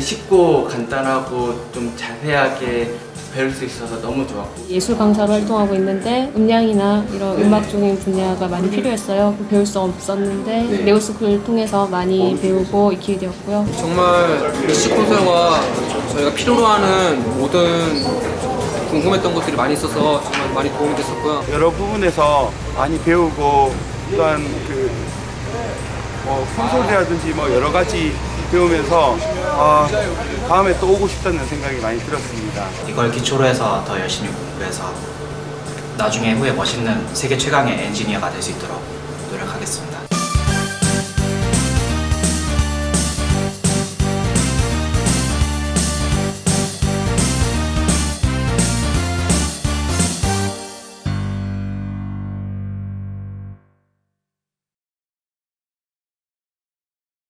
쉽고 간단하고 좀 자세하게 배울 수 있어서 너무 좋았고 예술 강사로 활동하고 있는데 음량이나 이런 음악적인 분야가 많이 필요했어요. 배울 수 없었는데 네오스쿨 통해서 많이 배우고 익히게 되었고요. 정말 콘서트와 저희가 필요로 하는 모든 궁금했던 것들이 많이 있어서 정말 많이 도움이 됐었고요. 여러 부분에서 많이 배우고 또한 그 뭐, 콘솔이라든지 뭐 여러 가지 배우면서 아, 다음에 또 오고 싶다는 생각이 많이 들었습니다. 이걸 기초로 해서 더 열심히 공부해서 나중에 후에 멋있는 세계 최강의 엔지니어가 될 수 있도록 노력하겠습니다.